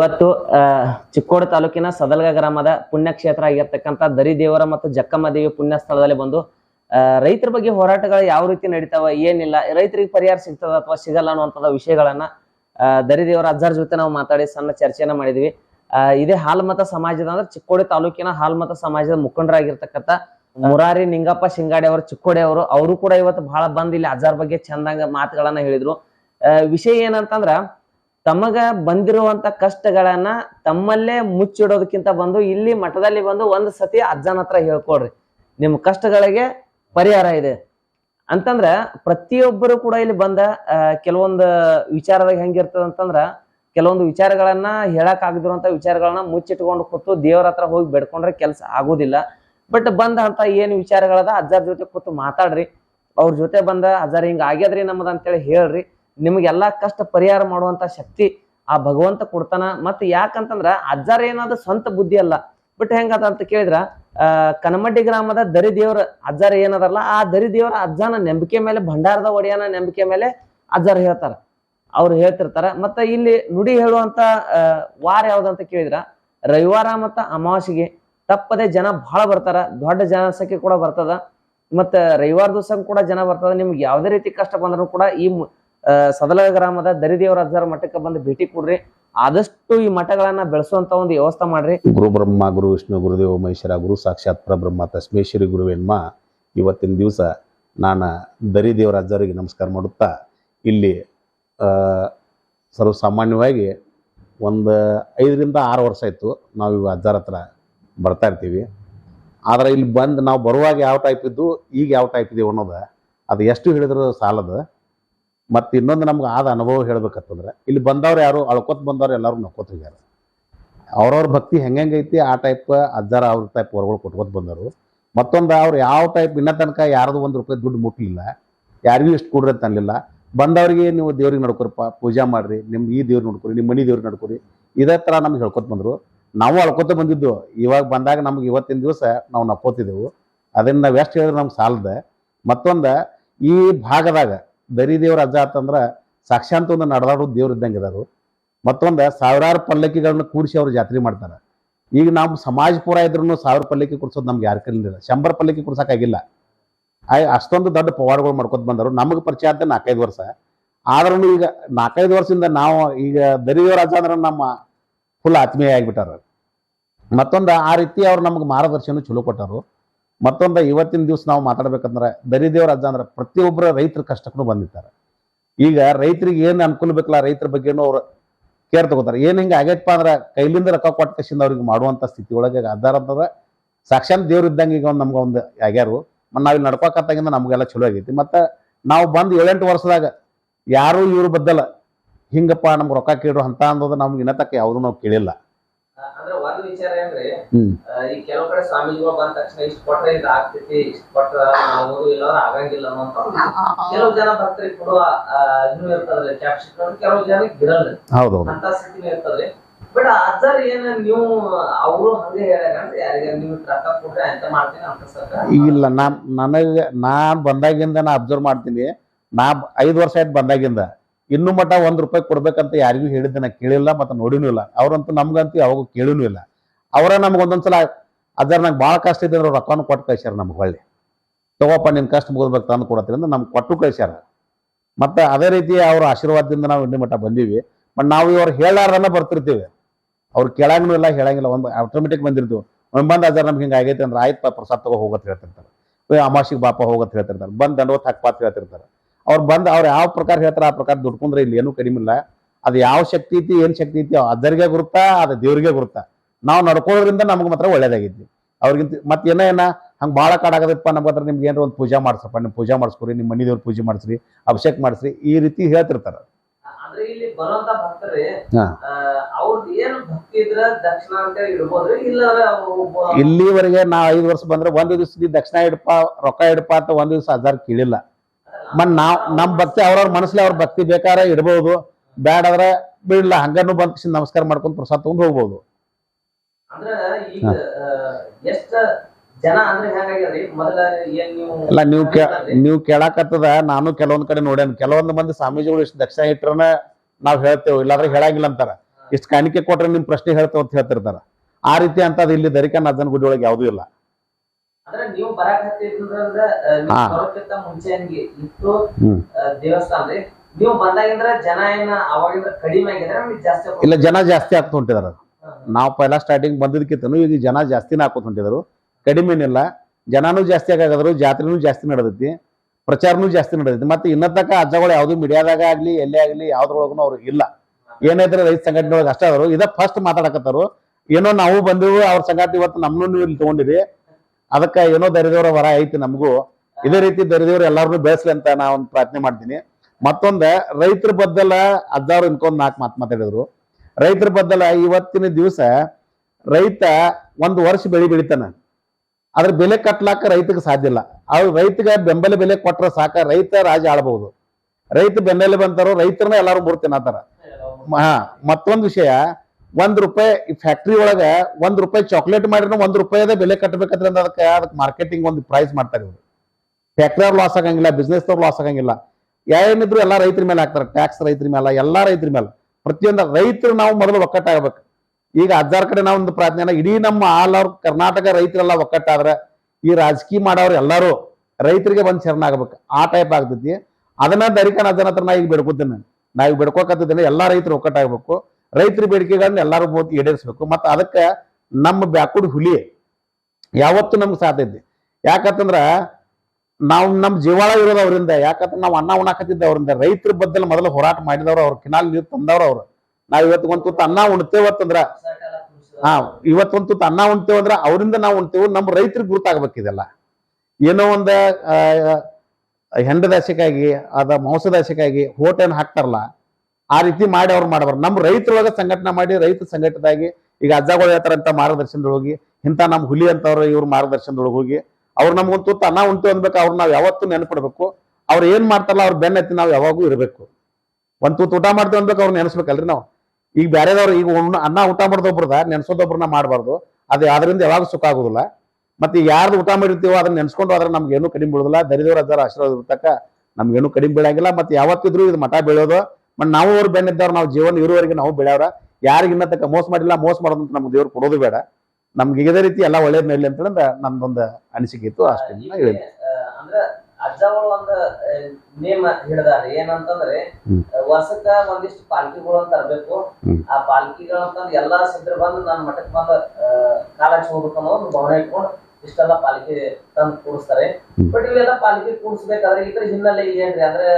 ಇವತ್ತು ಚಿಕ್ಕೋಡು ತಾಲೂಕಿನ ಸದಲ್ಗ ಗ್ರಾಮದ ಪುಣ್ಯಕ್ಷೇತ್ರ ಆಗಿರ್ತಕ್ಕಂಥ ದರಿದೇವರ ಮತ್ತು ಜಕ್ಕಮ್ಮ ದೇವಿ ಪುಣ್ಯ ಸ್ಥಳದಲ್ಲಿ ಬಂದು ರೈತರ ಬಗ್ಗೆ ಹೋರಾಟಗಳು ಯಾವ ರೀತಿ ನಡೀತಾವ, ಏನಿಲ್ಲ, ರೈತರಿಗೆ ಪರಿಹಾರ ಸಿಗ್ತದ ಅಥವಾ ಸಿಗಲ್ಲ ಅನ್ನುವಂಥದ್ದು ವಿಷಯಗಳನ್ನ ದರಿದೇವರ ಅಜ್ಜಾರ್ ಜೊತೆ ನಾವು ಮಾತಾಡಿ ಸಣ್ಣ ಚರ್ಚೆಯನ್ನ ಮಾಡಿದ್ವಿ. ಇದೇ ಹಾಲ್ಮತ ಸಮಾಜದ ಅಂದ್ರೆ ಚಿಕ್ಕೋಡಿ ತಾಲೂಕಿನ ಹಾಲ್ಮತ ಸಮಾಜದ ಮುಖಂಡರಾಗಿರ್ತಕ್ಕಂಥ ಮುರಾರಿ ನಿಂಗಪ್ಪ ಶಿಂಗಾಡಿ ಅವರು, ಚಿಕ್ಕೋಡಿ ಅವರು ಅವರು ಕೂಡ ಇವತ್ತು ಬಹಳ ಬಂದ್ ಇಲ್ಲಿ ಅಜ್ಜಾರ್ ಬಗ್ಗೆ ಚಂದಂಗ ಮಾತುಗಳನ್ನ ಹೇಳಿದ್ರು. ವಿಷಯ ಏನಂತಂದ್ರ ತಮಗ ಬಂದಿರುವಂತ ಕಷ್ಟಗಳನ್ನ ತಮ್ಮಲ್ಲೇ ಮುಚ್ಚಿಡೋದಕ್ಕಿಂತ ಬಂದು ಇಲ್ಲಿ ಮಠದಲ್ಲಿ ಬಂದು ಒಂದ್ ಸತಿ ಅಜ್ಜನ ಹತ್ರ ಹೇಳ್ಕೊಡ್ರಿ. ನಿಮ್ಮ ಕಷ್ಟಗಳಿಗೆ ಪರಿಹಾರ ಇದೆ. ಅಂತಂದ್ರ ಪ್ರತಿಯೊಬ್ಬರು ಕೂಡ ಇಲ್ಲಿ ಬಂದ ಕೆಲವೊಂದು ವಿಚಾರದಾಗ ಹೆಂಗಿರ್ತದ ಅಂತಂದ್ರ ಕೆಲವೊಂದು ವಿಚಾರಗಳನ್ನ ಹೇಳಕ್ ಆಗದಿರುವಂತ ವಿಚಾರಗಳನ್ನ ಮುಚ್ಚಿಟ್ಕೊಂಡು ಕೂತು ದೇವರ ಹತ್ರ ಹೋಗಿ ಬೇಡ್ಕೊಂಡ್ರೆ ಕೆಲಸ ಆಗೋದಿಲ್ಲ. ಬಟ್ ಬಂದ ಅಂತ ಏನ್ ವಿಚಾರಗಳದ ಅಜ್ಜಾರ ಜೊತೆ ಕೂತು ಮಾತಾಡ್ರಿ. ಅವ್ರ ಜೊತೆ ಬಂದ, ಅಜ್ಜಾರ್ ಹಿಂಗ ಆಗ್ಯದ್ರಿ ನಮ್ಮದ ಅಂತೇಳಿ ಹೇಳ್ರಿ. ನಿಮ್ಗೆಲ್ಲಾ ಕಷ್ಟ ಪರಿಹಾರ ಮಾಡುವಂತ ಶಕ್ತಿ ಆ ಭಗವಂತ ಕೊಡ್ತಾನ. ಮತ್ತೆ ಯಾಕಂತಂದ್ರ ಅಜ್ಜಾರ ಏನಾದ ಸ್ವಂತ ಬುದ್ಧಿ ಅಲ್ಲ. ಬಟ್ ಹೆಂಗದ ಅಂತ ಕೇಳಿದ್ರ ಕನಮಡ್ಡಿ ಗ್ರಾಮದ ದರಿ ದೇವರ ಅಜ್ಜಾರ್ ಏನದಲ್ಲ ಆ ದರಿ ದೇವರ ಅಜ್ಜನ ನಂಬಿಕೆ ಮೇಲೆ, ಭಂಡಾರದ ಒಡೆಯನ ನಂಬಿಕೆ ಮೇಲೆ ಅಜ್ಜಾರ ಹೇಳ್ತಾರ. ಅವ್ರು ಹೇಳ್ತಿರ್ತಾರ. ಮತ್ತ ಇಲ್ಲಿ ನುಡಿ ಹೇಳುವಂತ ವಾರ ಯಾವ್ದಂತ ಕೇಳಿದ್ರ, ರವಿವಾರ ಮತ್ತ ಅಮಾವಾಸ್ಯೆಗೆ ತಪ್ಪದೆ ಜನ ಬಹಳ ಬರ್ತಾರ. ದೊಡ್ಡ ಜನಸಂಖ್ಯೆ ಕೂಡ ಬರ್ತದ. ಮತ್ತ ರವಿವಾರ ದಿವಸ ಕೂಡ ಜನ ಬರ್ತದ. ನಿಮ್ಗೆ ಯಾವ್ದೇ ರೀತಿ ಕಷ್ಟ ಬಂದ್ರು ಕೂಡ ಈ ಸದಲ ಗ್ರಾಮದ ದರಿದೇವರ ಅಜ್ಜಾರ ಮಠಕ್ಕೆ ಬಂದು ಭೇಟಿ ಕೊಡ್ರಿ. ಆದಷ್ಟು ಈ ಮಠಗಳನ್ನ ಬೆಳೆಸುವಂತ ಒಂದು ವ್ಯವಸ್ಥೆ ಮಾಡ್ರಿ. ಗುರು ಬ್ರಹ್ಮ, ಗುರು ವಿಷ್ಣು, ಗುರುದೇವ ಮಹೇಶ್ವರ, ಗುರು ಸಾಕ್ಷಾತ್ ಪರಬ್ರಹ್ಮ, ತಸ್ಮೇಶ್ವರಿ ಗುರುವೆನ್ಮ ಇವತ್ತಿನ ದಿವಸ ನಾನು ದರಿದೇವರ ಅಜ್ಜರಿಗೆ ನಮಸ್ಕಾರ ಮಾಡುತ್ತಾ, ಇಲ್ಲಿ ಸರ್ವಸಾಮಾನ್ಯವಾಗಿ ಒಂದು ಐದರಿಂದ ಆರು ವರ್ಷ ಆಯಿತು ನಾವು ಇವು ಅಜ್ಜಾರ ಹತ್ರ ಬರ್ತಾ ಇರ್ತೀವಿ. ಆದರೆ ಇಲ್ಲಿ ಬಂದು ನಾವು ಬರುವಾಗ ಯಾವ ಟೈಪ್ ಇದ್ದು, ಈಗ ಯಾವ ಟೈಪ್ ಇದೀವಿ ಅನ್ನೋದು, ಅದು ಎಷ್ಟು ಹೇಳಿದ್ರು ಸಾಲದು. ಮತ್ತು ಇನ್ನೊಂದು ನಮ್ಗೆ ಆದ ಅನುಭವ ಹೇಳ್ಬೇಕಂತಂದ್ರೆ ಇಲ್ಲಿ ಬಂದವ್ರು ಯಾರು, ಅಳ್ಕೊತ ಬಂದವ್ರು ಎಲ್ಲರೂ ನಕ್ಕೋತ ಹೋಗ್ಯಾರ ಅವ್ರವ್ರ ಭಕ್ತಿ ಹೆಂಗೆ ಆ ಟೈಪ್ ಅಜ್ಜಾರ ಅವ್ರ ಟೈಪ್ ಹೊರಗಳು ಕೊಟ್ಕೊತ ಬಂದರು ಮತ್ತೊಂದು ಅವ್ರು ಯಾವ ಟೈಪ್ ಇನ್ನ ತನಕ ಯಾರ್ದು ಒಂದು ರೂಪಾಯಿ ದುಡ್ಡು ಮುಟ್ಲಿಲ್ಲ, ಯಾರಿಗೂ ಇಷ್ಟು ಕೊಡ್ರಿ ಅಂತ ಅನ್ಲಿಲ್ಲ. ಬಂದವ್ರಿಗೆ ನೀವು ದೇವ್ರಿಗೆ ನಡ್ಕೊರಪ್ಪ, ಪೂಜಾ ಮಾಡ್ರಿ ನಿಮ್ಮ ಈ ದೇವ್ರಿಗೆ ನೋಡ್ಕೊರಿ ನಿಮ್ಮ ಮನೆ ದೇವ್ರಿಗೆ ನಡ್ಕೊರಿ, ಇದೇ ಥರ ನಮ್ಗೆ ಹೇಳ್ಕೊತ ಬಂದರು. ನಾವು ಅಳ್ಕೊತ ಬಂದಿದ್ದು, ಇವಾಗ ಬಂದಾಗ ನಮ್ಗೆ ಇವತ್ತಿನ ದಿವಸ ನಾವು ನಕ್ಕೋತಿದ್ದೆವು. ಅದನ್ನ ನಾವು ಎಷ್ಟು ಹೇಳಿದ್ರೆ ನಮ್ಗೆ ಸಾಲದ. ಮತ್ತೊಂದು ಈ ಭಾಗದಾಗ ದರಿ ದೇವ್ರ ಅಜ್ಜ ಆತಂದ್ರೆ ಸಾಕ್ಷಾಂತ ಒಂದು ನಡೆದಾಡೋ ದೇವ್ರ ಇದ್ದಂಗೆ ಇದಾರು ಮತ್ತೊಂದು ಸಾವಿರಾರು ಪಲ್ಲಕ್ಕಿಗಳನ್ನ ಕೂಡಿಸಿ ಅವ್ರು ಜಾತ್ರೆ ಮಾಡ್ತಾರೆ. ಈಗ ನಾವು ಸಮಾಜ ಪೂರ ಇದ್ರೂ ಸಾವಿರ ಪಲ್ಲಕ್ಕಿ ಕುಡ್ಸೋದು ನಮ್ಗೆ ಯಾರ ಕಲಿಲ್ಲ ಶಂಬರ್ ಪಲ್ಲಕ್ಕಿ ಕುಡ್ಸಕ್ಕಾಗಿಲ್ಲ. ಆಯ್ ಅಷ್ಟೊಂದು ದೊಡ್ಡ ಪವಾಡಗಳು ಮಾಡ್ಕೊತ ಬಂದರು ನಮಗೆ ಪರಿಚಯ ಆದ ನಾಲ್ಕೈದು ವರ್ಷ. ಆದ್ರೂ ಈಗ ನಾಲ್ಕೈದು ವರ್ಷದಿಂದ ನಾವು ಈಗ ದರಿದೇವ್ರ ಅಜ್ಜ ಅಂದ್ರೆ ನಮ್ಮ ಫುಲ್ ಆತ್ಮೀಯ ಆಗಿಬಿಟ್ಟಾರ ಮತ್ತೊಂದು ಆ ರೀತಿ ಅವ್ರು ನಮ್ಗೆ ಮಾರ್ಗದರ್ಶನ ಚಲೋ ಕೊಟ್ಟರು ಮತ್ತೊಂದು ಇವತ್ತಿನ ದಿವಸ ನಾವು ಮಾತಾಡ್ಬೇಕಂದ್ರೆ ದರಿದೇವ್ರ ಅಜ್ಜ ಅಂದ್ರೆ ಪ್ರತಿಯೊಬ್ಬರ ರೈತರ ಕಷ್ಟಕ್ಕೂ ಬಂದಿರ್ತಾರೆ ಈಗ ರೈತರಿಗೆ ಏನು ಅನುಕೂಲ ಬೇಕಲ್ಲ ರೈತರ ಬಗ್ಗೆನೂ ಅವ್ರು ಕೇರ್ ತಗೋತಾರೆ. ಏನು ಹಿಂಗೆ ಆಗೈತಪ್ಪ ಅಂದ್ರೆ ಕೈಲಿಂದ ರೊಕ್ಕ ಕೊಟ್ಟ ಕಸಿಂದ ಅವ್ರಿಗೆ ಮಾಡುವಂತ ಸ್ಥಿತಿ ಒಳಗೆ ಅದಾರ ಅಂತಂದ್ರೆ ಸಾಕ್ಷಾತ್ ದೇವ್ರು ಇದ್ದಂಗೆ ಈಗ ಒಂದು ನಮ್ಗೆ ಒಂದು ಆಗ್ಯಾರು. ಮತ್ತು ನಾವಿಲ್ಲಿ ನಡ್ಕೋಕತ್ತಾಗಿಂದ ನಮಗೆಲ್ಲ ಚಲೋ ಆಗೈತಿ. ಮತ್ತೆ ನಾವು ಬಂದು ಏಳೆಂಟು ವರ್ಷದಾಗ ಯಾರು ಇವ್ರ ಬದ್ದಲ್ಲ. ಹಿಂಗಪ್ಪ ನಮ್ಗೆ ರೊಕ್ಕ ಕೇಳು ಅಂತ ಅನ್ನೋದು ನಮ್ಗೆ ಇನ್ನತಕ್ಕ ಯಾವ್ದು ನಾವು ಕೇಳಿಲ್ಲ. ವಿಚಾರ ಏನ್ರಿ. ಈ ಕೆಲವು ಕಡೆ ಸ್ವಾಮೀಜಿಗಳು ಬಂದ ತಕ್ಷಣ ಇಷ್ಟ ಕೊಟ್ರೆ ಇದು ಆಗ್ತೈತಿ ಇಷ್ಟ ಕೊಟ್ರ ಆಗೋದು ಇಲ್ಲ ಆಗಂಗಿಲ್ಲ ಅನ್ನೋ ಕೆಲವು ಜನ ಭಕ್ತರಿಗೆ ಕೊಡುವ ಇನ್ನು ಇರ್ತದ್ರಿ ಕ್ಯಾಪ್ಸಿಕಮ್ ಕೆಲವು ಜನ ಹೌದೌದು. ಅಂತ ಸ್ಥಿತಿನೂ ಇರ್ತದ್ರಿ ಬಟ್ ಅಜ್ಜರ್ ಏನ ನೀವು ಅವರು ಹಂಗೆ ಹೇಳಕಂದ್ರೆ ಯಾರಿಗೆ ನೀವು ರೊಕ್ಕ ಕೊಟ್ರೆ ಅಂತ ಮಾಡ್ತೀನಿ ಅಂತ ಸರ್ ಇಲ್ಲ ನಾ ನನಗೆ ನಾನು ಬಂದಾಗಿಂದ ನಾ ಅಬ್ಸರ್ವ್ ಮಾಡ್ತೀನಿ. ನಾ ಐದು ವರ್ಷ ಆಯ್ತು ಬಂದಾಗಿಂದ. ಇನ್ನೂ ಮಟ್ಟ ಒಂದ್ ರೂಪಾಯಿ ಕೊಡ್ಬೇಕಂತ ಯಾರಿಗೂ ಹೇಳಿದ್ದೆ ನಾ ಕೇಳಿಲ್ಲ ಮತ್ತೆ ನೋಡಿನೂ ಇಲ್ಲ. ಅವ್ರಂತೂ ನಮ್ಗಂತೂ ಯಾವಾಗ ಕೇಳಿನೂ ಇಲ್ಲ. ಅವರ ನಮ್ಗೆ ಒಂದೊಂದ್ಸಲ ಅದರ ನಂಗೆ ಭಾಳ ಕಷ್ಟ ಇದೆ ಅಂದ್ರೆ ರೊಕ್ಕನೂ ಕೊಟ್ಟು ಕಳ್ಸ್ಯಾರ ನಮ್ಗೆ ಹೊಳ್ಳಿ. ತಗೋಪ್ಪ ನಿನ್ನ ಕಷ್ಟ ಮುಗಿದ್ಬೇಕು ತಂದು ಕೊಡೋದ್ರಿಂದ ನಮ್ಗೆ ಕೊಟ್ಟು ಕಳ್ಸ್ಯಾರ. ಮತ್ತೆ ಅದೇ ರೀತಿ ಅವ್ರ ಆಶೀರ್ವಾದದಿಂದ ನಾವು ಇನ್ನು ಮಠ ಬಂದೀವಿ. ಬಟ್ ನಾವು ಇವ್ರು ಹೇಳಾರನ್ನ ಬರ್ತಿರ್ತೀವಿ. ಅವ್ರು ಕೇಳಂಗೂ ಇಲ್ಲ, ಹೇಳಂಗಿಲ್ಲ, ಒಂದು ಆಟೋಮೆಟಿಕ್ ಬಂದಿರ್ತೀವಿ. ಒಂದು ಬಂದ ಅದರ ನಮ್ಗೆ ಹಿಂಗೆ ಆಗೈತೆ ಅಂದ್ರೆ ಆಯ್ತು ಪ್ರಸಾದ್ ತಗೋ ಹೋಗತ್ ಹೇಳ್ತಿರ್ತಾರೆ. ಅಮಾಸಿಗೆ ಬಾಪ ಹೋಗತ್ ಹೇಳ್ತಿರ್ತಾರೆ. ಬಂದ್ ದಂಡವತ್ ಹಾಕ್ಪ ಅಂತ ಹೇಳ್ತಿರ್ತಾರೆ. ಅವ್ರು ಬಂದು ಅವ್ರು ಯಾವ ಪ್ರಕಾರ ಹೇಳ್ತಾರೆ ಆ ಪ್ರಕಾರ ದುಡ್ಕೊಂಡ್ರೆ ಇಲ್ಲಿ ಏನೂ ಕಡಿಮೆ ಇಲ್ಲ. ಅದು ಯಾವ ಶಕ್ತಿ ಐತಿ ಏನು ಶಕ್ತಿ ಐತಿ ಅದರಿಗೆ ಗುರುತ ಅದು ದೇವ್ರಿಗೆ ಗುರುತ ನಾವು ನಡ್ಕೊಳ್ಳೋದ್ರಿಂದ ನಮ್ಗೆ ಮಾತ್ರ ಒಳ್ಳೇದಾಗಿದ್ವಿ ಅವ್ರಿಗಿಂತ ಮತ್ತೆ ಏನೋ ಏನ ಹಂಗೆ ಭಾಳ ಕಾಡಾಗದಪ್ಪ ನಮ್ಗೆ ಹತ್ರ ನಿಮ್ಗೆ ಏನಾರ ಒಂದು ಪೂಜೆ ಮಾಡ್ಸಪ್ಪ ನೀವು ಪೂಜೆ ಮಾಡಿಸ್ಕೊರಿ ನಿಮ್ಮ ಮನೆ ದೇವ್ರ ಪೂಜೆ ಮಾಡಿಸ್ರಿ ಅಭಿಷೇಕ ಮಾಡಿಸ್ರಿ ಈ ರೀತಿ ಹೇಳ್ತಿರ್ತಾರೆ. ಇಲ್ಲಿವರೆಗೆ ನಾ ಐದು ವರ್ಷ ಬಂದ್ರೆ ಒಂದು ದಿವಸ ದಕ್ಷಿಣ ಇಡಪ್ಪ ರೊಕ್ಕ ಇಡಪ್ಪ ಅಂತ ಒಂದು ದಿವಸ ಹಜಾರ್ ಕೇಳಿಲ್ಲ. ಮತ್ ನಾವ್ ನಮ್ ಭಕ್ತಿ ಅವ್ರವ್ರ ಮನಸ್ಸಲ್ಲಿ ಅವ್ರ ಭಕ್ತಿ ಬೇಕಾದ್ರೆ ಇಡ್ಬೋದು. ಬೇಡಾದ್ರೆ ಬಿಡ್ಲ ಹಂಗನ್ನು ಬಂದ್ ನಮಸ್ಕಾರ ಮಾಡ್ಕೊಂಡು ಪ್ರಸಾದ ತಗೊಂಡ್ ಹೋಗ್ಬೋದು. ಇಲ್ಲ ನೀವು ನೀವು ಕೇಳಾಕತ್ತದ ನಾನು ಕೆಲವೊಂದ್ ಕಡೆ ನೋಡೇನ್ ಕೆಲವೊಂದ್ ಮಂದಿ ಸ್ವಾಮೀಜಿಗಳು ಇಷ್ಟು ದಕ್ಷಿಣ ಇಟ್ರನ ನಾವ್ ಹೇಳ್ತೇವೆ ಇಲ್ಲಾಂದ್ರೆ ಹೇಳಂಗಿಲ್ಲ ಅಂತಾರ. ಇಷ್ಟು ಕಾಣಿಕೆ ಕೊಟ್ರೆ ನಿಮ್ ಪ್ರಶ್ನೆ ಹೇಳ್ತೇವೆ ಅಂತ ಹೇಳ್ತಿರ್ತಾರ. ಆ ರೀತಿ ಅಂತದ್ ಇಲ್ಲಿ ದರಿಕಾ ನಜ್ಜನ ಗುಡಿ ಒಳಗೆ ಯಾವುದೂ ಇಲ್ಲ. ಇಲ್ಲ ಜನ ಜಾಸ್ತಿ ಆಗ್ತಾ ಹೊಂಟಿದಾರ. ನಾವು ಪೈಲ ಸ್ಟಾರ್ಟಿಂಗ್ ಬಂದಿದ್ದಕ್ಕಿಂತನೂ ಈಗ ಜನ ಜಾಸ್ತಿನ ಹಾಕೋತ ಹೊಂಟಿದ್ರು. ಕಡಿಮೆನಿಲ್ಲ. ಜನನೂ ಜಾಸ್ತಿ ಆಗಾದ್ರು ಜಾತ್ರೆನೂ ಜಾಸ್ತಿ ನಡೆದೈತಿ ಪ್ರಚಾರನೂ ಜಾಸ್ತಿ ನಡೆದೈತಿ. ಮತ್ತೆ ಇನ್ನತಕ್ಕ ಅಜ್ಜಗಳು ಯಾವ್ದು ಮೀಡಿಯಾದಾಗ ಆಗ್ಲಿ ಎಲ್ಲೇ ಆಗ್ಲಿ ಯಾವ್ದ್ರೊಳಗೂ ಅವ್ರು ಇಲ್ಲ. ಏನೈತ್ರಿ ರೈತ ಸಂಘಟನೆ ಒಳಗೆ ಅಷ್ಟೇ ಅವರು ಇದ ಫಸ್ಟ್ ಮಾತಾಡಕತ್ತಾರು ಏನೋ ನಾವು ಬಂದೆವು ಅವ್ರ ಸಂಗಾತಿ ಇವತ್ತು ನಮ್ಮನ್ನು ಇಲ್ಲಿ ತಗೊಂಡಿರಿ. ಅದಕ್ಕ ಏನೋ ದರಿದೇವ್ರ ವರ ಐತಿ ನಮಗೂ. ಇದೇ ರೀತಿ ದರಿದೇವ್ರು ಎಲ್ಲಾರು ಬೆಳೆಸ್ಲಿ ಅಂತ ನಾ ಒಂದು ಪ್ರಾರ್ಥನೆ ಮಾಡ್ತೀನಿ. ಮತ್ತೊಂದ ರೈತರ ಬದ್ದಲ ಅಜ್ಜಾವ್ರು ಇನ್ಕೊಂಡ್ ನಾಲ್ಕು ಮಾತು ಮಾತಾಡಿದ್ರು. ರೈತರ ಬದ್ದಲ ಇವತ್ತಿನ ದಿವಸ ರೈತ ಒಂದು ವರ್ಷ ಬೆಳಿ ಬೆಳಿತಾನ. ಅದ್ರ ಬೆಲೆ ಕಟ್ಲಾಕ ರೈತಗೆ ಸಾಧ್ಯ ಇಲ್ಲ. ಅವ್ರು ರೈತಗೆ ಬೆಂಬಲ ಬೆಲೆ ಕೊಟ್ರ ಸಾಕ, ರೈತ ರಾಜ ಆಳ್ಬಹುದು. ರೈತ ಬೆಂಬಲ ಬಂತಾರೋ ರೈತರನ್ನ ಎಲ್ಲಾರು ಮೂರ್ತಿನ ಆತರ. ಹಾ, ಮತ್ತೊಂದು ವಿಷಯ ಒಂದ್ ರೂಪಾಯಿ ಫ್ಯಾಕ್ಟ್ರಿ ಒಳಗ ಒಂದ್ ರೂಪಾಯಿ ಚಾಕ್ಲೇಟ್ ಮಾಡಿದ್ರು ಒಂದ್ ರೂಪಾಯಿದ ಬೆಲೆ ಕಟ್ಟಬೇಕಂದ್ರೆ ಅದಕ್ಕೆ ಅದಕ್ಕೆ ಮಾರ್ಕೆಟಿಂಗ್ ಒಂದು ಪ್ರೈಸ್ ಮಾಡ್ತಾರೆ ಇವರು. ಫ್ಯಾಕ್ಟ್ರಿ ಲಾಸ್ ಆಗಂಗಿಲ್ಲ ಬಿಸ್ನೆಸ್ ಅವ್ರು ಲಾಸ್ ಆಗಂಗಿಲ್ಲ. ಏನಿದ್ರು ಎಲ್ಲ ರೈತರ ಮೇಲೆ ಹಾಕ್ತಾರೆ ಟ್ಯಾಕ್ಸ್ ರೈತರ ಮೇಲೆ ಎಲ್ಲಾ ರೈತರ ಮೇಲೆ. ಪ್ರತಿಯೊಂದು ರೈತರು ನಾವು ಮೊದಲು ಒಕ್ಕಟ್ಟಾಗಬೇಕು. ಈಗ ಹಜಾರ್ ಕಡೆ ನಾವು ಒಂದು ಪ್ರಾರ್ಥನೆ ಇಡೀ ನಮ್ಮ ಆಲ್ ಅವ್ರ ಕರ್ನಾಟಕ ರೈತರೆಲ್ಲ ಒಕ್ಕಟ್ಟಾದ್ರೆ, ಈ ರಾಜಕೀಯ ಮಾಡೋರು ಎಲ್ಲರೂ ರೈತರಿಗೆ ಬಂದು ಶರಣಾಗಬೇಕು ಆ ಟೈಪ್ ಆಗ್ತೈತಿ. ಅದನ್ನ ದರಿಕನ ಅದನ್ನ ಹತ್ರ ನಾ ಈಗ ಬೇಡ್ಕೊತೀನಿ. ನಾ ಈಗ ಬಿಡ್ಕೋಕತ್ತಿದ್ದೇನೆ, ಎಲ್ಲಾ ರೈತರು ಒಕ್ಕಟ್ಟಾಗಬೇಕು. ರೈತರ ಬೇಡಿಕೆಗಳನ್ನ ಎಲ್ಲರೂ ಹೋಗಿ ಈಡೇರಿಸ್ಬೇಕು. ಮತ್ತು ಅದಕ್ಕೆ ನಮ್ಮ ಬ್ಯಾಕುಡ್ ಹುಲಿ ಯಾವತ್ತು ನಮ್ಗೆ ಸಾಧ್ಯತೆ ಯಾಕಂತಂದ್ರ ನಾವು ನಮ್ಮ ಜೀವಾಳ ಇರೋದು ಅವರಿಂದ ಯಾಕಂದ್ರೆ ನಾವು ಅನ್ನ ಉಣ್ಣಾಕತ್ತಿದ್ದ ಅವರಿಂದ, ರೈತರ ಬದ್ದಲ್ ಮೊದಲು ಹೋರಾಟ ಮಾಡಿದವ್ರು ಅವ್ರ, ಕಿನಾಲ್ ನೀರು ತಂದವ್ರು ಅವ್ರು. ನಾವು ಇವತ್ತು ಒಂದ್ ತುತ್ತು ಅನ್ನ ಉಣ್ತೇವತ್ತಂದ್ರ. ಹಾ ಇವತ್ತೊಂದು ತುತ್ತು ಅನ್ನ ಉಣ್ತೇವೆ ಅಂದ್ರೆ ಅವರಿಂದ ನಾವು ಉಣ್ತೇವೆ ನಮ್ಮ ರೈತರಿಗೆ ಗುರುತಾಗಬೇಕಿದೆಲ್ಲ ಏನೋ ಒಂದು ಹೆಂಡ ದಶಕ್ಕಾಗಿ ಅದ ಮಾಂಸ ಹೋಟೆನ್ ಹಾಕ್ತಾರಲ್ಲ ಆ ರೀತಿ ಮಾಡಿ ಅವ್ರು ಮಾಡಬಾರ್ದು. ನಮ್ಮ ರೈತರೊಳಗ ಸಂಘಟನೆ ಮಾಡಿ ರೈತ ಸಂಘಟನೆಯಾಗಿ ಈಗ ಅಜ್ಜಗಳು ಹೇಳ್ತಾರಂತ ಮಾರ್ಗದರ್ಶನದೊಳಗೆ ಹೋಗಿ, ಇಂಥ ನಮ್ಮ ಹುಲಿ ಅಂತವ್ರು ಇವ್ರ ಮಾರ್ಗದರ್ಶನದೊಳಗೆ ಹೋಗಿ, ಅವ್ರು ನಮ್ಗೊಂದು ತುತ್ತು ಅನ್ನ ಉಂಟು ಅನ್ಬೇಕು ಅವ್ರು ನಾವು ಯಾವತ್ತೂ ನೆನಪಿಡ್ಬೇಕು. ಅವ್ರು ಏನು ಮಾಡ್ತಾರಲ್ಲ ಅವ್ರ ಬೆನ್ನೆತ್ತಿ ನಾವು ಯಾವಾಗೂ ಇರಬೇಕು. ಒಂದು ತುತ್ತು ಊಟ ಮಾಡ್ತೀವಿ ಅನ್ಬೇಕು ಅವ್ರು ನೆನೆಸ್ಬೇಕಲ್ರಿ ನಾವು. ಈಗ ಬೇರೆದವ್ರು ಈಗ ಅನ್ನ ಊಟ ಮಾಡೋದೊಬ್ರದ ನೆನ್ಸೋದೊಬ್ರನ್ನ ಮಾಡಬಾರ್ದು. ಅದು ಅದರಿಂದ ಯಾವಾಗ ಸುಖ ಆಗೋದಿಲ್ಲ. ಮತ್ತೆ ಯಾರ್ದು ಊಟ ಮಾಡಿರ್ತೀವೋ ಅದನ್ನ ನೆನ್ಸ್ಕೊಂಡು ಅದ್ರ ನಮ್ಗೆ ಏನು ಕಡಿಮೆ ಬೀಳೋದಿಲ್ಲ. ದರಿದವ್ರ ಅದರ ಆಶೀರ್ವಾದ ಇರ್ತಕ್ಕ ನಮ್ಗೇನು ಕಡಿಮೆ ಬೀಳಂಗಿಲ್ಲ. ಮತ್ತೆ ಯಾವತ್ತಿದ್ರು ಇದು ಮಠ ಬೆಳೆಯೋದು ಮತ್ತೆ ನಾವು ಅವ್ರು ಬೆನ್ನಿದ್ದವ್ರು ನಾವು ಜೀವನ ಇರುವವರೆಗೆ ನಾವು ಬೆಳೆಯವ್ರ. ಯಾರಿಗೆ ಇನ್ನ ತಕ್ಕ ಮೋಸ ಮಾಡಿಲ್ಲ ಮೋಸ ಮಾಡೋದಂತ ನಮ್ಗೆ ದೇವ್ರು ಕೊಡೋದು ಬೇಡ. ನಮ್ಗೆ ಇದೇ ರೀತಿ ಎಲ್ಲ ಒಳ್ಳೇದ್ ನಡಲಿ ಅಂತ ಹೇಳಿ ನಮ್ದೊಂದು ಅನಿಸಿಕೆ ಇತ್ತು ಅಷ್ಟೇ ಈಗ, ಹೇಳಿ ಆ, ಅಂದ್ರ ಅಜ್ಜಗಳು ಒಂದ್ ನೇಮ ಹಿಡ್ದಾರ. ಏನಂತಂದ್ರೆ ಹ್ಮ್. ಆ, ವರ್ಷಕ್ಕ ಒಂದಿಷ್ಟು ಪಾಲ್ಕಿಗಳು ಅಂತ ತರ್ಬೇಕು. ಆ ಎಲ್ಲಾ ಬಂದು ನನ್ನ ಮಠಕ್ಕೆ ಬಂದ ಕಾಲ ಹೋಗ್ಬೇಕು ಅನ್ನೋ ಒಂದು ಭಾವನೆ ಇಟ್ಕೊಂಡು ಇಷ್ಟೆಲ್ಲ ಪಾಲಿಕೆ ತಂದು ಕೂಡಿಸ್ತಾರೆ. ಬಟ್ ಇವೆಲ್ಲ ಪಾಲಿಕೆ ಕೂಡಿಸ್ಬೇಕಾದ್ರೆ ಇದ್ರ ಹಿನ್ನೆಲೆ ಏನ್ರಿ? ಅಂದ್ರೆ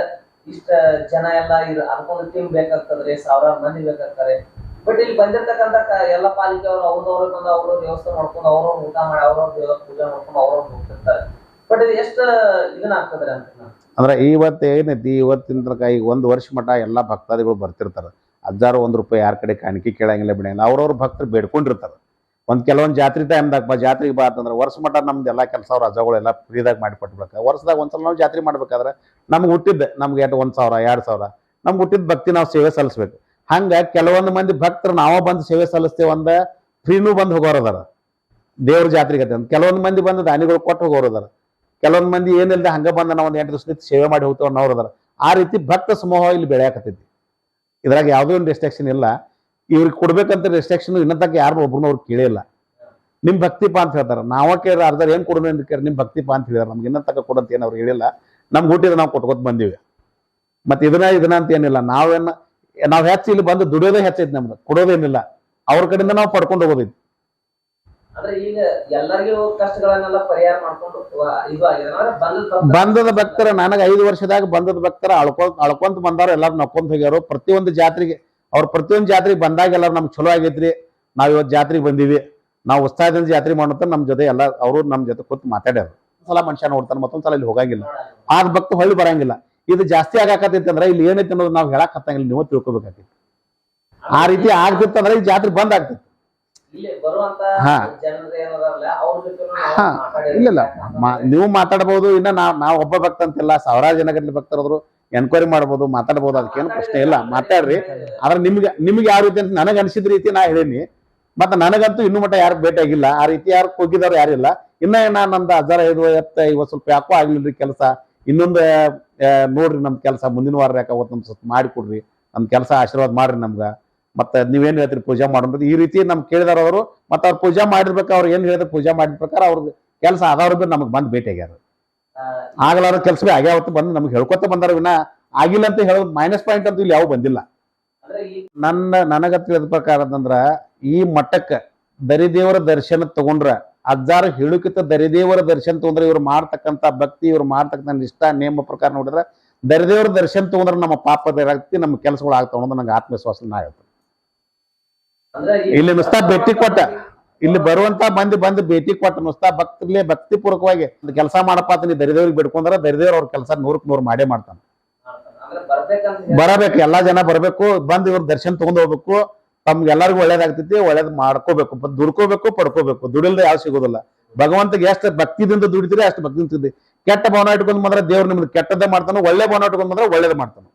ಇಷ್ಟ ಜನ ಎಲ್ಲ ಇರ್ ಟೀಮ್ ಬೇಕಾಗ್ತದ್ರಿ, ಸಾವಿರಾರು ಮಂದಿ ಬೇಕಾಗ್ತಾರೆ. ಬಟ್ ಇಲ್ಲಿ ಬಂದಿರ್ತಕ್ಕಂಥ ಕ- ಎಲ್ಲ ಪಾಲಿಕೆ ಅವರು ಅವ್ರದವ್ರು ಬಂದು ಅವ್ರವ್ರ ವ್ಯವಸ್ಥೆ ಮಾಡ್ಕೊಂಡು ಅವ್ರವ್ರ ಊಟ ಮಾಡಿ ಅವ್ರವ್ರ ಪೂಜೆ ಮಾಡ್ಕೊಂಡು ಅವ್ರವ್ರ ಹೋಗ್ತಿರ್ತಾರೆ. ಬಟ್ ಇದು ಎಷ್ಟು ಇದನ್ನ ಆಗ್ತದ್ರಿ ಅಂತ. ಅಂದ್ರೆ ಇವತ್ತು ಏನೈತಿ ಇವತ್ತಿನ ತನಕ ಈಗ ಒಂದು ವರ್ಷ ಮಟ್ಟ ಎಲ್ಲ ಭಕ್ತಾದಿಗಳು ಬರ್ತಿರ್ತಾರೆ. ಹಜಾರು ಒಂದು ರೂಪಾಯಿ ಯಾರ ಕಡೆ ಕಾಣಿಕೆ ಕೇಳಂಗಿಲ್ಲ ಬಿಡಂಗಿಲ್ಲ, ಅವ್ರವ್ರ ಭಕ್ತರು ಬೇಡ್ಕೊಂಡಿರ್ತಾರ. ಒಂದ್ ಕೆಲವೊಂದು ಜಾತ್ರೆ ಟೈಮ್ದಾಗ ಜಾತ್ರೆಗೆ ಬಾ ಅಂತಂದ್ರೆ ವರ್ಷ ಮಟ್ಟ ನಮ್ದು ಎಲ್ಲ ಕೆಲಸ ಅವ್ರ ರಜಾಗಳೆಲ್ಲ ಫ್ರೀದಾಗ ಮಾಡಿ ಕೊಟ್ಬಿಡ್ಕ ವರ್ಷದಾಗ ಒಂದ್ಸಲ ನಾವು ಜಾತ್ರೆ ಮಾಡ್ಬೇಕಾದ್ರೆ ನಮ್ಗೆ ಹುಟ್ಟಿದ್ದೆ, ನಮ್ಗೆ ಎಷ್ಟು ಒಂದ್ ಸಾವಿರ, ಎರಡು ಸಾವಿರ. ನಮ್ಗೆ ಹುಟ್ಟಿದ ಭಕ್ತಿ ನಾವು ಸೇವೆ ಸಲ್ಲಿಸ್ಬೇಕು. ಹಂಗೆ ಕೆಲವೊಂದು ಮಂದಿ ಭಕ್ತರು ನಾವ ಬಂದು ಸೇವೆ ಸಲ್ಲಿಸ್ತೇವೆ ಅಂದ ಫ್ರೀನೂ ಬಂದು ಹೋಗೋರು ಅದಾರ. ದೇವ್ರ ಜಾತ್ರೆಗೆ ಅಂತ ಕೆಲವೊಂದು ಮಂದಿ ಬಂದು ದಾನಿಗಳು ಕೊಟ್ಟು ಹೋಗೋರು ಅದಾರ. ಕೆಲವೊಂದು ಮಂದಿ ಏನಿಲ್ಲದೆ ಹಂಗ ಬಂದ ನಾವು ಒಂದು ಎಂಟು ದಿವಸ ಸೇವೆ ಮಾಡಿ ಹೋಗ್ತೇವೆ ಅನ್ನೋರು ಅದಾರ. ಆ ರೀತಿ ಭಕ್ತ ಸಮೂಹ ಇಲ್ಲಿ ಬೆಳೆಯಾಕತ್ತೈತಿ. ಇದ್ರಾಗ ಯಾವುದೋ ಒಂದು ರೆಸ್ಟ್ರಿಕ್ಷನ್ ಇಲ್ಲ. ಇವ್ರಿಗೆ ಕೊಡ್ಬೇಕಂತ ರೆಸ್ಟ್ರಿಕ್ಷನ್ ಇನ್ನತಕ್ಕ ಯಾರು ಒಬ್ರನ್ನ ಅವ್ರು ಕೇಳಿಲ್ಲ ನಿಮ್ ಭಕ್ತಿಪಾ ಅಂತ ಹೇಳ್ತಾರ. ನಾವ ಕೇಳ ಅರ್ಧ ಏನ್ ಕೊಡೋಣ ಅಂತ ಕೇಳಿ ನಿಮ್ ಭಕ್ತಿಪ ಅಂತ ಹೇಳಿದಾರೆ. ನಮ್ಗೆ ಇನ್ನತಕ್ಕ ಕೊಡಂತ ಏನು ಅವ್ರು ಹೇಳಿಲ್ಲ. ನಮ್ಗೆ ಹುಟ್ಟಿದ್ರೆ ನಾವು ಕೊಟ್ಕೊತ ಬಂದಿವಿ. ಮತ್ತೆ ಇದನ್ನ ಇದನ್ನ ಅಂತ ಏನಿಲ್ಲ. ನಾವೇನ ನಾವ್ ಹೆಚ್ಚು ಇಲ್ಲಿ ಬಂದು ದುಡಿಯೋದೇ ಹೆಚ್ಚೈತಿ ನಮ್ದು. ಕೊಡೋದೇನಿಲ್ಲ ಅವ್ರ ಕಡೆಯಿಂದ ನಾವು ಪಡ್ಕೊಂಡು ಹೋಗೋದೈತಿ ಅಂದ್ರೆ ಈಗ ಎಲ್ಲರಿಗೂ ಕಷ್ಟಗಳನ್ನೆಲ್ಲ ಪರಿಹಾರ ಮಾಡ್ಕೊಂಡು ಇದು ಆಗಿದೆ. ಅಂದ್ರೆ ಬಂದದ ಭಕ್ತರ. ನನಗೆ ಐದು ವರ್ಷದಾಗ ಬಂದದ ಭಕ್ತರ ಅಳ್ಕೊಂತ ಅಳ್ಕೊಂತ ಬಂದಾರ ಎಲ್ಲಾರು ನಕ್ಕೊಂತ ಹೋಗ್ಯಾರು. ಪ್ರತಿಯೊಂದು ಜಾತ್ರೆಗೆ ಅವ್ರ ಪ್ರತಿಯೊಂದು ಜಾತ್ರೆಗೆ ಬಂದಾಗ ಎಲ್ಲರೂ ನಮ್ಗೆ ಚಲೋ ಆಗೈತ್ರಿ. ನಾವ್ ಇವತ್ತು ಜಾತ್ರೆಗೆ ಬಂದೀವಿ. ನಾವು ಉತ್ಸಾಹದಿಂದ ಜಾತ್ರೆ ಮಾಡೋತ ನಮ್ಮ ಜೊತೆ ಎಲ್ಲ ಅವರು ನಮ್ಮ ಜೊತೆ ಕೂತ್ ಮಾತಾಡ್ಯಾರ. ಸಲ ಮನುಷ್ಯ ನೋಡ್ತಾನೆ ಮತ್ತೊಂದ್ ಸಲ ಇಲ್ಲಿ ಹೋಗಂಗಿಲ್ಲ. ಆದ ಭಕ್ತ ಹೊಳ್ಳಿ ಬರಂಗಿಲ್ಲ. ಇದು ಜಾಸ್ತಿ ಆಗಾಕತ್ತೈತಿ ಅಂದ್ರೆ ಇಲ್ಲಿ ಏನೈತಿ ಅನ್ನೋದು ನಾವು ಹೇಳಕ್ ಹತ್ತಂಗಿಲ್ಲ ನೀವು ತಿಳ್ಕೊಬೇಕಾಗ್ತೈತಿ. ಆ ರೀತಿ ಆಗ್ತಿತ್ತಂದ್ರೆ ಈ ಜಾತ್ರೆ ಬಂದ್ ಆಗ್ತಿತ್ತು. ಹಾ. ಹಾ, ಇಲ್ಲ ನೀವು ಮಾತಾಡಬಹುದು ಇನ್ನ ನಾವ್ ನಾವ್ ಒಬ್ಬ ಭಕ್ತ ಅಂತಿಲ್ಲ ಸಾವಿರಾರು ಜನ ಗಟ್ಟಲೆ ಭಕ್ತರಾದ್ರು. ಎನ್ಕ್ವೈರಿ ಮಾಡ್ಬೋದು ಮಾತಾಡ್ಬೋದು ಅದಕ್ಕೇನು ಪ್ರಶ್ನೆ ಇಲ್ಲ. ಮಾತಾಡ್ರಿ. ಆದ್ರೆ ನಿಮ್ಗೆ ನಿಮ್ಗೆ ಯಾವ ರೀತಿ ಅಂತ ನನಗೆ ಅನಿಸಿದ ರೀತಿ ನಾ ಹೇಳೀನಿ. ಮತ್ತೆ ನನಗಂತೂ ಇನ್ನು ಮಟ್ಟ ಯಾರು ಭೇಟಿಯಾಗಿಲ್ಲ. ಆ ರೀತಿ ಯಾರು ಹೋಗಿದವ್ರು ಯಾರಿಲ್ಲ ಇನ್ನ ಏನ ನಮ್ದು ಹಜಾರ ಐದು ಎತ್ತ ಇವತ್ತು ಸ್ವಲ್ಪ ಯಾಕೋ ಆಗ್ಲಿಲ್ರಿ ಕೆಲಸ. ಇನ್ನೊಂದು ನೋಡ್ರಿ ನಮ್ ಕೆಲಸ. ಮುಂದಿನ ವಾರ ಯಾಕೆ ಅವತ್ತು ನಮ್ ಸ್ವಲ್ಪ ಮಾಡಿಕೊಡ್ರಿ ನಮ್ ಕೆಲಸ ಆಶೀರ್ವಾದ ಮಾಡ್ರಿ ನಮ್ಗ. ಮತ್ತೆ ನೀವೇನ್ ಹೇಳ್ತೀರಿ ಪೂಜಾ ಮಾಡೋದು ಈ ರೀತಿ ನಮ್ಗೆ ಕೇಳಿದಾರ ಅವರು. ಮತ್ತೆ ಅವ್ರು ಪೂಜಾ ಮಾಡಿರ್ಬೇಕು ಅವ್ರು ಏನ್ ಹೇಳಿದ್ರೆ ಪೂಜಾ ಮಾಡಿದ ಪ್ರಕಾರ ಅವ್ರ ಕೆಲಸ ಆದವ್ರ ನಮಗೆ ಬಂದು ಭೇಟಿ ಆಗ್ಯಾರ ಆಗ್ಲಾರ ಕೆಲಸವೇ ಆಗ್ಯಾವ ಆಗ್ಯಾವತ್ತು ಬಂದು ನಮ್ಗೆ ಹೇಳ್ಕೊತ ಬಂದಾರ ವಿನ. ಆಗಿಲ್ಲ ಅಂತ ಹೇಳೋದು ಮೈನಸ್ ಪಾಯಿಂಟ್ ಅಂತ ಇಲ್ಲಿ ಯಾವ ಬಂದಿಲ್ಲ. ನನ್ನ ನನಗ ತಿಳಿದ ಪ್ರಕಾರ ಅಂತಂದ್ರ ಈ ಮಠಕ್ಕ ದರಿದೇವರ ದರ್ಶನ ತಗೊಂಡ್ರ ಅಜ್ಜಾರು ಹೇಳುಕಿತ ದರಿದೇವರ ದರ್ಶನ ತಗೊಂಡ್ರೆ ಇವ್ರು ಮಾಡ್ತಕ್ಕಂತ ಭಕ್ತಿ ಇವ್ರು ಮಾಡ್ತಕ್ಕಂಥ ಇಷ್ಟ ನೇಮ ಪ್ರಕಾರ ನೋಡಿದ್ರ ದರಿದೇವರ ದರ್ಶನ ತಗೊಂಡ್ರೆ ನಮ್ಮ ಪಾಪ ವ್ಯಕ್ತಿ ನಮ್ಮ ಕೆಲಸಗಳು ಆಗ್ತಾವ ಅನ್ನೋದು ನಂಗೆ ಆತ್ಮವಿಶ್ವಾಸ ನಾ ಹೇಳ್ತೇನೆ. ಇಲ್ಲಿ ಮಿಸ್ತಾ ಭೇಟಿ ಕೊಟ್ಟ. ಇಲ್ಲಿ ಬರುವಂತ ಮಂದಿ ಬಂದು ಭೇಟಿ ಕೊಟ್ಟ ನುಸ್ತ ಭಕ್ತಿ ಪೂರ್ವಕವಾಗಿ ಕೆಲಸ ಮಾಡಪ್ಪ ಅಂತ ನೀ ದರಿದೇವ್ರಿಗೆ ಬಿಡ್ಕೊಂಡ್ರ ದರಿದೇವ್ರ ಅವ್ರ ಕೆಲಸ ನೂರಕ್ ನೂರು ಮಾಡೇ ಮಾಡ್ತಾನೆ. ಬರಬೇಕು, ಎಲ್ಲಾ ಜನ ಬರಬೇಕು, ಬಂದು ಇವ್ರ ದರ್ಶನ ತಗೊಂಡ್ ಹೋಗ್ಬೇಕು, ತಮ್ಗೆ ಎಲ್ಲರಿಗೂ ಒಳ್ಳೇದಾಗ್ತೈತಿ, ಒಳ್ಳೇದ್ ಮಾಡ್ಕೋಬೇಕು ದುಡ್ಕೋಬೇಕು, ಪಡ್ಕೋಬೇಕು, ದುಡಿಲ್ದೆ ಯಾವ ಸಿಗೋದಿಲ್ಲ. ಭಗವಂತಗೆ ಎಷ್ಟು ಭಕ್ತಿದಿಂದ ದುಡಿತೀರಿ, ಅಷ್ಟು ಭಕ್ತಿ ಕೆಟ್ಟ ಭಾವನ ಇಟ್ಕೊಂಡ್ ಬಂದ್ರೆ ದೇವ್ರು ನಿಮ್ಗೆ ಕೆಟ್ಟದ್ದೇ ಮಾಡ್ತಾನೆ, ಒಳ್ಳೆ ಭಾವನ ಇಟ್ಕೊಂಡ್ ಬಂದ್ರೆ ಒಳ್ಳೇದ್ ಮಾಡ್ತಾನೆ.